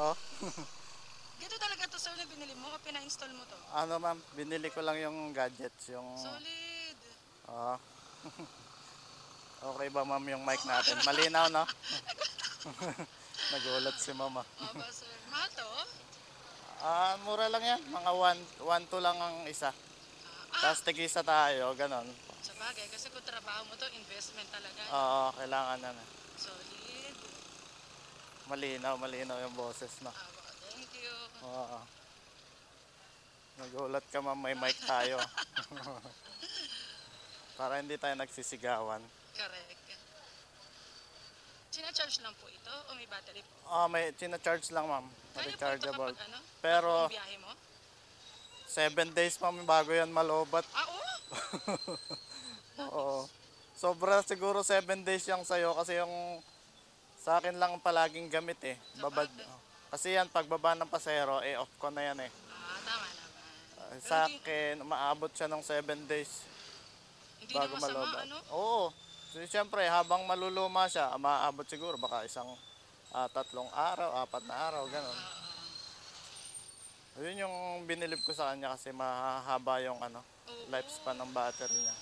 Oh. Dito talaga to sir na binili mo o pina-install mo to? Ano ma'am, binili ko lang yung gadgets, yung... Solid. Oo. okay ba ma'am yung mic natin? Malinaw, no? Nagulat si mama. Opo sir. Mahal to? Ah, mura lang yan. Mga 1 2 lang ang isa. Ah, Tapos tigisa tayo, ganon. sa bagay. Kasi kung trabaho mo to, investment talaga. Oo, kailangan na na. Solid. Malinaw, malinaw yung boses, no? Ah, baka thank you. Oo. Nagulat ka ma'am, may mic tayo. Para hindi tayo nagsisigawan. Correct. Sina-charge lang po ito o may battery po? Ah, may charge lang ma'am. Kaya po ito Rechargeable. kapag ano? Pero- Kapag biyahe mo? 7 days ma'am bago yan malobat. Ah, oo? Oo. Sobra siguro 7 days yung sa'yo kasi yung sa akin lang palaging gamit eh. Babad. Kasi yan, pagbaba ng pasero, eh off ko na yan eh. Ah, tama naman. Sa akin, umaabot siya ng 7 days Hindi bago na masama, malobat. ano? Oo. So, siyempre, habang maluluma siya, maabot siguro baka isang ah, tatlong araw, apat na araw, ganun. Yun yung binilib ko sa kanya kasi mahaba yung ano, Oo. lifespan ng battery niya.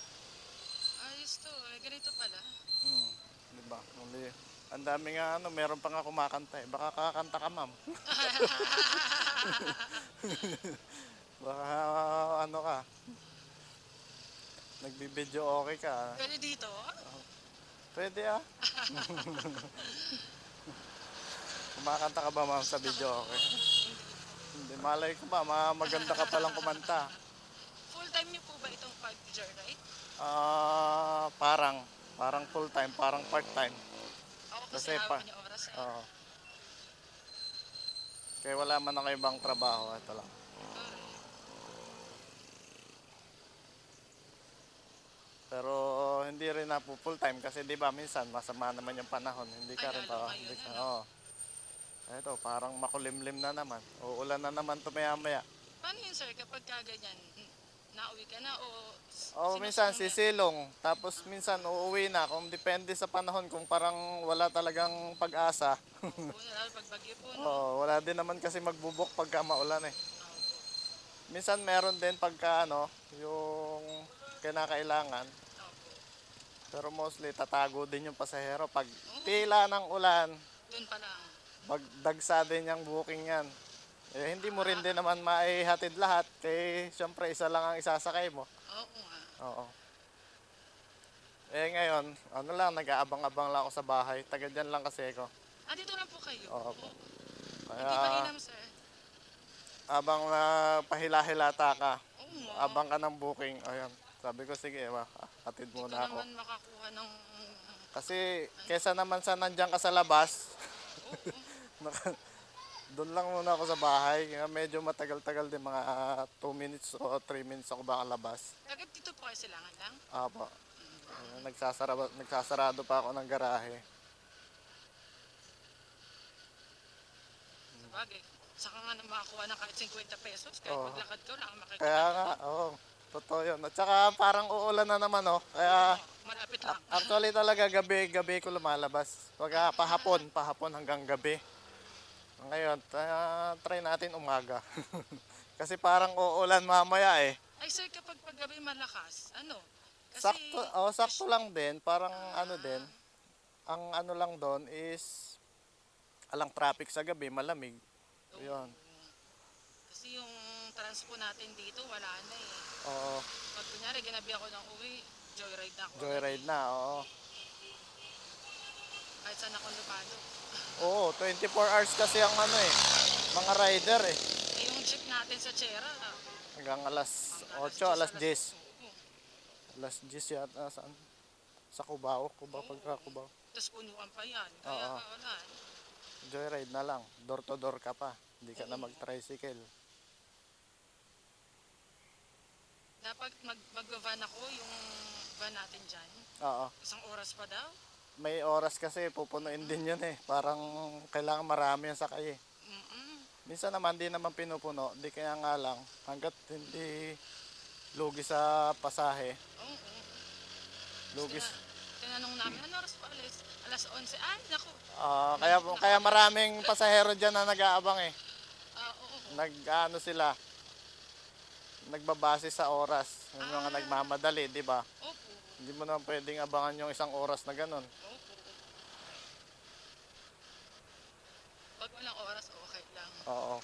Ayos to. Eh, ganito pala. Hmm, di ba? Hindi. Ang dami nga ano, meron pa nga kumakanta eh. Baka kakanta ka, ma'am. Baka ano ka. Nagbibideo okay ka. ah. Pwede dito? Pwede ah. Kumakanta ka ba ma'am sa video okay? Hindi, malay ko ba, ma- maganda ka palang kumanta. Full time niyo po ba itong pag-joyride? Ah, parang, parang full time, parang part time. Kasi pa- eh. Oo. Kaya wala man ako ibang trabaho, ito lang. Pero hindi rin na po full time kasi 'di ba minsan masama naman yung panahon, hindi ka Ay, rin pa. Hindi ka, oo. Ito, parang makulimlim na naman. Uulan na naman to maya-maya. Paano yun sir kapag kaganyan? Nauwi ka na o sinusunod minsan sisilong, tapos minsan uuwi na kung depende sa panahon kung parang wala talagang pag-asa. Oo, lalo pag bagyo po. No? Oo, wala din naman kasi magbubok pagka maulan eh. Minsan meron din pagka ano, yung kinakailangan. Pero mostly tatago din yung pasahero. Pag tila ng ulan, Doon pa lang. magdagsa din yung booking yan. Eh, hindi mo rin din naman maihatid lahat. Kaya syempre isa lang ang isasakay mo. Oo nga. Oo. Eh ngayon, ano lang, nag-aabang-abang lang ako sa bahay. Taga dyan lang kasi ako. Ah, dito lang po kayo? Oo. Oo. Kaya Hindi pa inam sir? abang na pahila-hilata ka, Oo nga. abang ka ng booking, ayan. Sabi ko, sige, ma, hatid Ito muna ako. naman makakuha ng... Kasi kesa naman sa nandiyan ka sa labas, naka- doon lang muna ako sa bahay. Kaya medyo matagal-tagal din, mga 2 minutes o 3 minutes ako baka labas. Agad dito po kayo silangan lang? Apo. Ayan, nagsasara, nagsasarado pa ako ng garahe. Sa bagay. Saka nga na makakuha ng kahit 50 pesos. Kahit Oo. maglakad ko lang makikita. Kaya nga, oo, totoo yun. At saka parang uulan na naman, oh. Kaya Malapit lang. actually talaga gabi, gabi ko lumalabas. Pagka pahapon, pahapon hanggang gabi. Ngayon, ta- try natin umaga. Kasi parang uulan mamaya eh. Ay sir, kapag paggabi malakas, ano? Kasi, Sakto, oh, sakto lang din. Parang ano din. Ang ano lang doon is alang traffic sa gabi, malamig. Yun. kasi yung transpo natin dito, wala na eh. Oo, Pag kunyari, ginabi ako ng uwi, joyride na ako. joyride na, oo. Kahit saan ako lupalo. Oo, 24 hours kasi ang ano eh. Mga rider eh. Eh, yung jeep natin sa Chera, Hanggang alas hanggang 8, alas 10. 10. Oo. Alas 10 yata saan? Sa Cubao, Cubao pagka Cubao. Tapos punuan pa yan. Kaya Oo. wala. Joyride na lang, door to door ka pa. Hindi ka na mag-tricycle. Dapat mag mag-van ako, yung van natin dyan. Oo. Isang oras pa daw. May oras kasi pupunuin din yun eh. Parang kailangan marami yung sakay eh. Mm-mm. Minsan naman di naman pinupuno, di kaya nga lang hanggat hindi lugi sa pasahe, Oo. lugi, tinanong namin, ano oras pa alis? Alas 11. Ay, naku. Ah, kaya kaya maraming pasahero diyan na nag-aabang eh. Ah, oo. Nag ano sila nagbabase sa oras. Yung mga Ah. nagmamadali, di ba? Opo. Hindi mo naman pwedeng abangan yung isang oras na ganun. Opo. Pag walang oras, okay lang. Oo.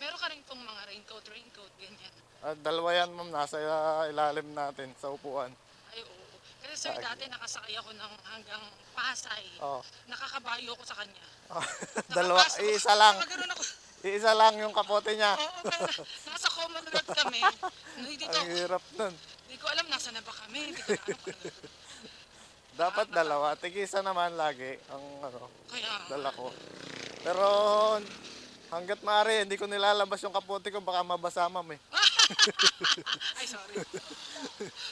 Meron ka rin pong mga raincoat, raincoat, ganyan. At dalawa yan, ma'am, nasa uh, ilalim natin sa upuan. Ay, oo. Kasi sir, Ay. dati nakasakay ako ng hanggang Pasay. Oo. Nakakabayo ko sa kanya. dalawa, Nakapasok- iisa lang. Nakagaroon ako. Iisa lang yung kapote niya. Oo, kaya nasa Commonwealth kami. Hindi Ang hirap nun. Ko alam nasa na ba kami. Hindi ko na alam kung ano. Dapat dalawa. Tigisa naman lagi ang ano, Kaya, dala ko. Pero hanggat maaari, hindi ko nilalabas yung kapote ko. Baka mabasa, ma'am eh. ay sorry.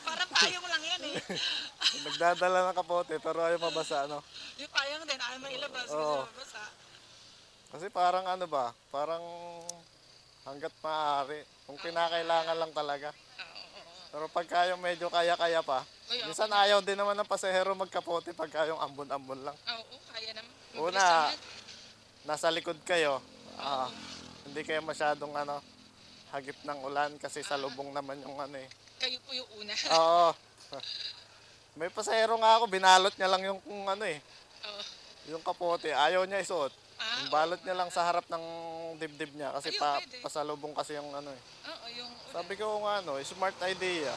Parang payong lang yan eh. Nagdadala ng kapote pero ayaw mabasa, ano. Yung payong din, ayaw mailabas kasi Oo. mabasa. Kasi parang ano ba, parang hanggat maaari. Kung kinakailangan lang talaga. Oo. Pero pagka yung medyo kaya-kaya pa, Kaya, minsan ayaw din naman ng pasahero magkapote pagka yung ambon-ambon lang. Oo, kaya naman. Mabilis Una, naman. nasa likod kayo, ah, hindi kayo masyadong ano, hagip ng ulan kasi sa lubong naman yung ano eh. Kayo po yung una. Oo. May pasahero nga ako, binalot niya lang yung kung ano eh, Oo. yung kapote. Ayaw niya isuot. Ah, Yung balot niya lang sa harap ng dibdib niya kasi Ayun, pa, pwede. pasalubong kasi yung ano eh. Oo, yung una. Sabi ko nga ano, smart idea.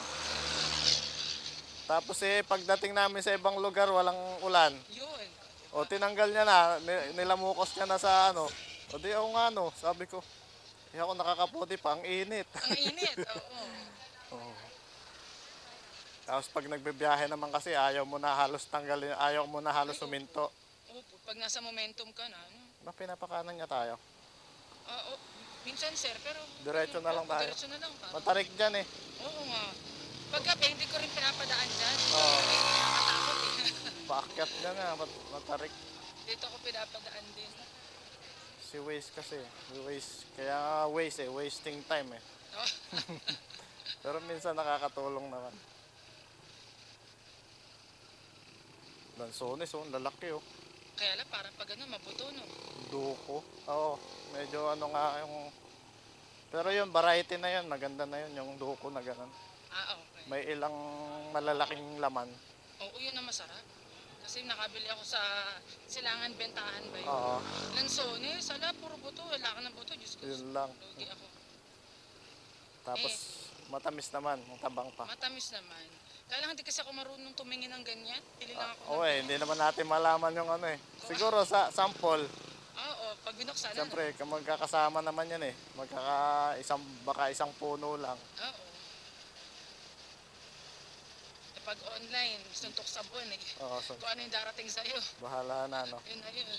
Tapos eh, pagdating namin sa ibang lugar, walang ulan. Yun. O tinanggal niya na, ni- nilamukos niya na sa ano. O di ako nga ano, sabi ko, eh ako nakakaputi pa, ang init. Ang init. Oo. Tapos pag nagbibiyahe naman kasi, ayaw mo na halos tanggalin, ayaw mo na halos Opo, pag nasa momentum ka na, ano? Na pinapakanan niya tayo. Oo, minsan sir, pero... Diretso na lang Oo, tayo. Diretso na lang pa. Matarik dyan eh. Oo nga. Paggabi, hindi ko rin pinapadaan dyan. Oo. Eh. Paakyat niya nga, mat- matarik. Dito ako pinapadaan din. Si Waze kasi, Waze, kaya Waze eh, wasting time eh. Oh, Pero minsan nakakatulong naman. Lansones oh, lalaki oh. Kaya lang, parang pag ano, mabuto, no? Duko. Oo, medyo ano nga yung... Pero yun, variety na yun, maganda na yun, yung duko na ganun. Ah, okay. May ilang malalaking laman. Oo, yun ang masarap. Kasi nakabili ako sa silangan bentahan ba yun? Oo, Lansones, ala, puro buto. Wala ka ng buto, Diyos ko. yun lang. Lugi ako. Tapos matamis naman, ang tabang pa. Matamis naman. Kaya lang hindi kasi ako marunong tumingin ng ganyan. Pili lang ako. Oo eh, hindi naman natin malaman yung ano eh. Siguro sa sample, Oo, pag binuksan, ano? Siyempre, kung magkakasama naman yan eh. Magkaka isang baka isang puno lang. Oo. Eh, pag online, suntok sa buwan eh. Oo, so Kung ano yung darating sa'yo. bahala na no. Yun na yun.